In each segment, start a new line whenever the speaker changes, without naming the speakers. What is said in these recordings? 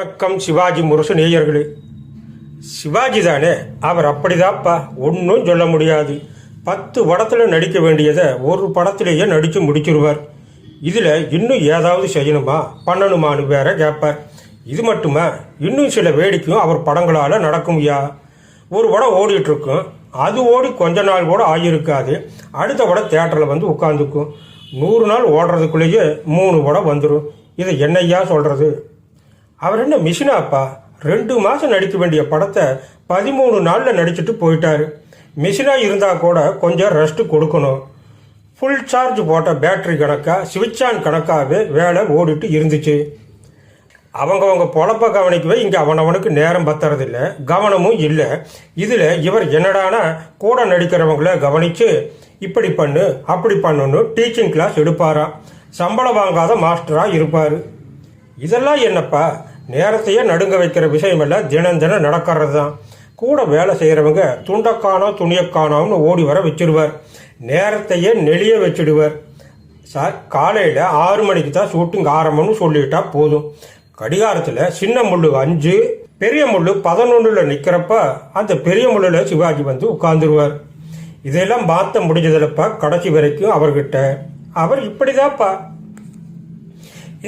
வணக்கம் சிவாஜி முரசு நேயர்களே. சிவாஜி தானே? அவர் அப்படிதாப்பா. ஒன்றும் சொல்ல முடியாது. பத்து படத்தில் நடிக்க வேண்டியதை ஒரு படத்திலேயே நடித்து முடிச்சிருவார். இதில் இன்னும் ஏதாவது செய்யணுமா? பண்ணணுமான்னு வேற கேட்பார். இது மட்டுமா? இன்னும் சில வேடிக்கையும் அவர் படங்களால் நடக்கும் யா ஒரு படம் ஓடிட்டுருக்கும். அது ஓடி கொஞ்ச நாள் கூட ஆகியிருக்காது. அடுத்த படம் தேட்டரில் வந்து உட்காந்துக்கும் நூறு நாள் ஓடுறதுக்குள்ளேயே மூணு படம் வந்துடும் இதை என்னையா சொல்கிறது அவர் என்ன மிஷினாப்பா ரெண்டு மாதம் நடிக்க வேண்டிய படத்தை பதிமூணு நாளில் நடிச்சிட்டு போயிட்டாரு. மிஷினாக இருந்தால் கூட கொஞ்சம் ரெஸ்ட் கொடுக்கணும். ஃபுல் சார்ஜ் போட்ட பேட்டரி கணக்காக சுவிட்ச் ஆன் கணக்காகவே வேலை ஓடிட்டு இருந்துச்சு. அவங்கவங்க பொழப்ப கவனிக்கவே இங்கே அவனவனுக்கு நேரம் பத்துறதில்ல. கவனமும் இல்லை. இதில் இவர் என்னடானா கூட நடிக்கிறவங்கள கவனித்து இப்படி பண்ணு அப்படி பண்ணுன்னு டீச்சிங் கிளாஸ் எடுப்பாராம் சம்பளம் வாங்காத மாஸ்டராக இருப்பார். இதெல்லாம் என்னப்பா? நேரத்தையே நடுங்க வைக்கிற விஷயமெல்லாம் தினம் தினம் நடக்கிறது தான் கூட வேலை செய்கிறவங்க துண்டக்கானோ துணியக்கானோன்னு ஓடி வர வச்சிருவார். நேரத்தையே நெளிய வச்சிடுவார். சார் காலையில் ஆறு மணிக்கு தான் ஷூட்டிங் ஆரம்பம்னு சொல்லிட்டா போதும். கடிகாரத்தில் சின்ன முள்ளு அஞ்சு பெரிய முள்ளு பதினொன்றில் நிற்கிறப்ப அந்த பெரிய முள்ளில் சிவாஜி வந்து உட்காந்துருவார் இதெல்லாம் பார்த்த முடிஞ்சதில்லப்பா கடைசி வரைக்கும் அவர்கிட்ட அவர் இப்படிதான்ப்பா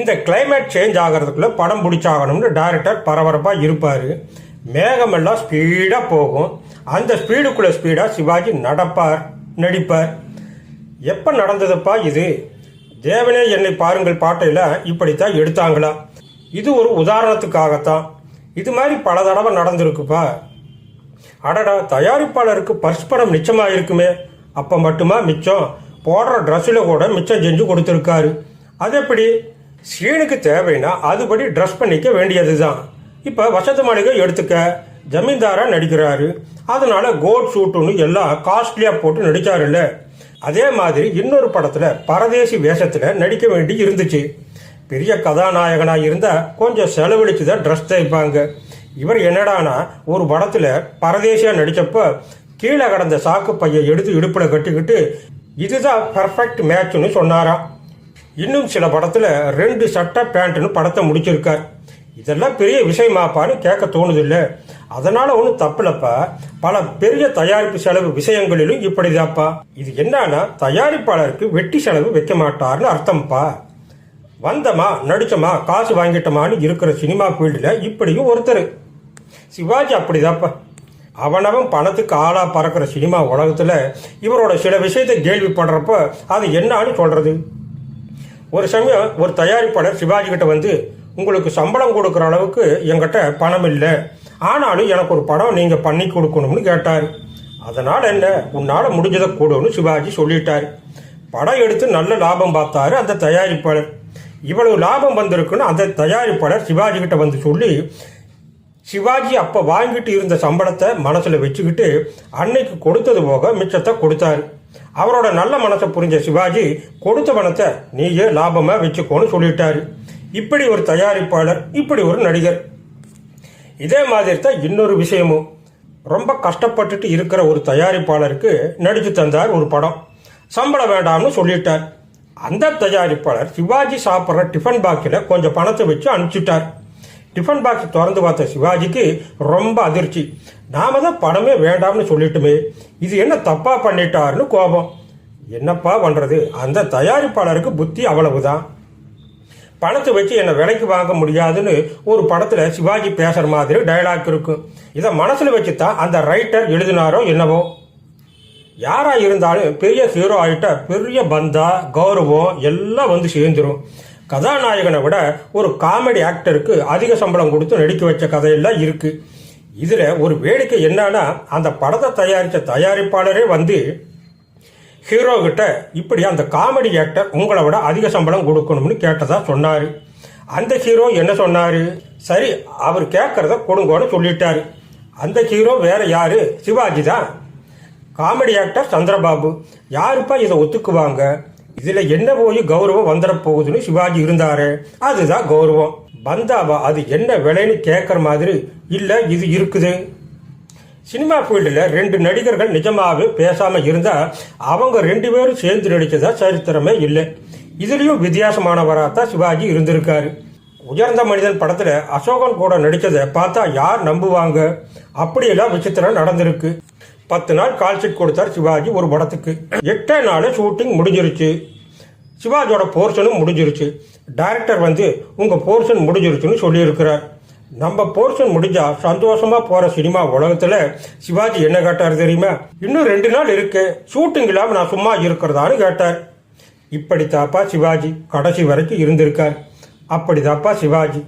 இந்த கிளைமேட் சேஞ்ச் ஆகிறதுக்குள்ள படம் பிடிச்சாகணும்னு டைரக்டர் பரபரப்பாக இருப்பார். மேகமெல்லாம் ஸ்பீடாக போகும். அந்த ஸ்பீடுக்குள்ளே ஸ்பீடாக சிவாஜி நடப்பார் நடிப்பார். எப்போ நடந்ததுப்பா இது? தேவனே என்னை பாருங்கள் பாட்டையில் இப்படித்தான் எடுத்தாங்களா? இது ஒரு உதாரணத்துக்காகத்தான். இது மாதிரி பல தடவை நடந்திருக்குப்பா. அடடா தயாரிப்பாளருக்கு பர்ஸ் படம் மிச்சமாக இருக்குமே அப்போ மட்டுமா மிச்சம்? போடுற ட்ரெஸ்ஸில் கூட மிச்சம் செஞ்சு கொடுத்துருக்காரு. அது எப்படி சீனுக்கு தேவைன்னா அதுபடி ட்ரெஸ் பண்ணிக்க வேண்டியது தான் இப்போ வசந்த மாளிகை எடுத்துக்க. ஜமீன்தாரா நடிக்கிறாரு. அதனால கோட் சூட்டுன்னு எல்லாம் காஸ்ட்லியாக போட்டு நடிச்சாருல்ல. அதே மாதிரி இன்னொரு படத்தில் பரதேசி வேஷத்தில் நடிக்க வேண்டி இருந்துச்சு. பெரிய கதாநாயகனாக இருந்தால் கொஞ்சம் செலவழித்து தான் ட்ரெஸ் தைப்பாங்க. இவர் என்னடானா ஒரு படத்தில் பரதேசியாக நடித்தப்போ கீழே கடந்த சாக்கு பையை எடுத்து இடுப்பில் கட்டிக்கிட்டு இதுதான் பர்ஃபெக்ட் மேட்ச்னு சொன்னாராம். இன்னும் சில படத்தில் ரெண்டு சட்டை பேண்ட்னு படத்தை முடிச்சிருக்கார். இதெல்லாம் பெரிய விஷயமாப்பான்னு கேட்க தோணுதில்லை. அதனால ஒன்றும் தப்பில்லப்பா. பல பெரிய தயாரிப்பு செலவு விஷயங்களிலும் இப்படிதாப்பா. இது என்னன்னா தயாரிப்பாளருக்கு வெட்டி செலவு வைக்க மாட்டார்னு அர்த்தம்ப்பா. வந்தமா நடிச்சமா காசு வாங்கிட்டோமான்னு இருக்கிற சினிமா ஃபீல்டில் இப்படியும் ஒருத்தர். சிவாஜி அப்படிதாப்பா. அவனவன் பணத்துக்கு ஆளாக பறக்கிற சினிமா உலகத்தில் இவரோட சில விஷயத்தை கேள்விப்படுறப்ப அது என்னான்னு சொல்கிறது ஒரு சமயம் ஒரு தயாரிப்பாளர் சிவாஜி கிட்ட வந்து உங்களுக்கு சம்பளம் கொடுக்குற அளவுக்கு என்கிட்ட பணம் இல்லை. ஆனாலும் எனக்கு ஒரு படம் நீங்கள் பண்ணி கொடுக்கணும்னு கேட்டார். அதனால் என்ன? உன்னால் முடிஞ்சதை கூடும்னு சிவாஜி சொல்லிட்டார். படம் எடுத்து நல்ல லாபம் பார்த்தாரு அந்த தயாரிப்பாளர். இவ்வளவு லாபம் வந்திருக்குன்னு அந்த தயாரிப்பாளர் சிவாஜி கிட்ட வந்து சொல்லி சிவாஜி அப்போ வாங்கிட்டு இருந்த சம்பளத்தை மனசில் வச்சுக்கிட்டு அன்னைக்கு கொடுத்தது போக மிச்சத்தை கொடுத்தாரு. அவரோட நல்ல மனசை புரிஞ்ச சிவாஜி கொடுத்த பணத்தை நீயே லாபமாக வச்சுக்கோன்னு சொல்லிட்டாரு. இப்படி ஒரு தயாரிப்பாளர் இப்படி ஒரு நடிகர். இதே மாதிரி தான் இன்னொரு விஷயமும். ரொம்ப கஷ்டப்பட்டுட்டு இருக்கிற ஒரு தயாரிப்பாளருக்கு நடித்து தந்தார் ஒரு படம். சம்பளம் வேண்டாம்னு சொல்லிட்டார். அந்த தயாரிப்பாளர் சிவாஜி சாப்பிட்ற டிஃபன் பாக்ஸில் கொஞ்சம் பணத்தை வச்சு அனுப்பிச்சிட்டார். டிஃபன் பாக்ஸ் திறந்து பார்த்த சிவாஜிக்கு ரொம்ப அதிர்ச்சி. நாம தான் பணமே வேண்டாம்னு சொல்லிட்டுமே. இது என்ன தப்பா பண்ணிட்டாருன்னு கோபம். என்னப்பா பண்றது? அந்த தயாரிப்பாளருக்கு புத்தி அவ்வளவுதான். பணத்தை வச்சு என்னை விலைக்கு வாங்க முடியாதுன்னு ஒரு படத்துல சிவாஜி பேசுற மாதிரி டயலாக் இருக்கும். இதை மனசுல வச்சு தான் அந்த ரைட்டர் எழுதினாரோ என்னவோ. யாரா இருந்தாலும் பெரிய ஹீரோ ஆகிட்ட பெரிய பந்தா கௌரவம் எல்லாம் வந்து சேர்ந்துரும். கதாநாயகனை விட ஒரு காமெடி ஆக்டருக்கு அதிக சம்பளம் கொடுத்து நடிக்க வச்ச கதையெல்லாம் இருக்கு. இதில் ஒரு வேடிக்கை என்னன்னா அந்த படத்தை தயாரித்த தயாரிப்பாளரே வந்து ஹீரோ கிட்ட இப்படி அந்த காமெடி ஆக்டர் உங்களை விட அதிக சம்பளம் கொடுக்கணும்னு கேட்டதா சொன்னார். அந்த ஹீரோ என்ன சொன்னார்? சரி அவர் கேட்குறத கொடுங்கன்னு சொல்லிட்டாரு. அந்த ஹீரோ வேற யாரு? சிவாஜி தான். Comedy actor Chandrababu. யாருப்பா இதை ஒத்துக்குவாங்க? இதுல என்ன போய் கௌரவம் வந்துட போகுதுன்னு சிவாஜி இருந்தாரு? அதுதான் கௌரவம். பந்தாவா அது என்ன விலைன்னு கேட்குற மாதிரி இல்லை இது இருக்குது. சினிமா ஃபீல்டில் ரெண்டு நடிகர்கள் நிஜமாகவே பேசாமல் இருந்தால் அவங்க ரெண்டு பேரும் சேர்ந்து நடித்ததா சரித்திரமே இல்லை. இதுலேயும் வித்தியாசமானவராக தான் சிவாஜி இருந்திருக்காரு. உயர்ந்த மனிதன் படத்தில் அசோகன் கூட நடித்ததை பார்த்தா யார் நம்புவாங்க? அப்படியெல்லாம் விசித்திரம் நடந்திருக்கு. பத்து நாள் கால்ஷீட் கொடுத்தார் சிவாஜி ஒரு படத்துக்கு. எட்டே நாள் ஷூட்டிங் முடிஞ்சிருச்சு. சிவாஜியோட போர்ஷனும் முடிஞ்சிருச்சு. டைரக்டர் வந்து உங்கள் போர்ஷன் முடிஞ்சிருச்சுன்னு சொல்லியிருக்கிறார். நம்ம போர்ஷன் முடிஞ்சா சந்தோஷமா போற சினிமா உலகத்துல சிவாஜி என்ன கேட்டார் தெரியுமா? இன்னும் ரெண்டு நாள் இருக்கு. ஷூட்டிங் இல்லாம நான் சும்மா இருக்கிறதான்னு கேட்டார். இப்படி தாப்பா சிவாஜி கடைசி வரைக்கும் இருந்திருக்கார். அப்படி தாப்பா சிவாஜி.